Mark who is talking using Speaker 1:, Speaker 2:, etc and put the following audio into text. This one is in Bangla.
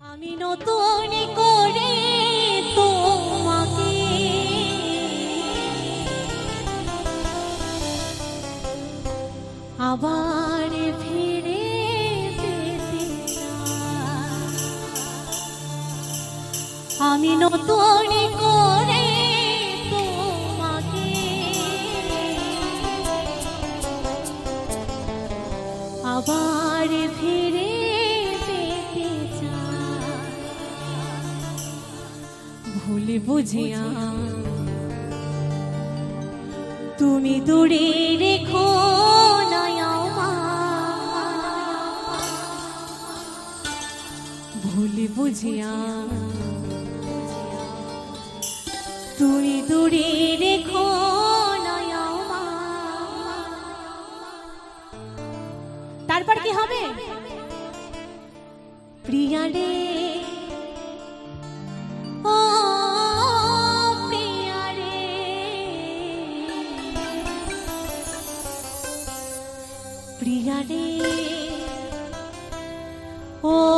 Speaker 1: আমি নতুন করে তোমাকে। আবার ফিরে আমি নতুন করে তোমাকে। আবার ফিরে ভুল বুঝিয়া। তুমি দূরে রেখো। ভুল বুঝিয়া। তুমি দূরে রেখো তারপর কি হবে? প্রিয়া রে প্রিয়া রে ও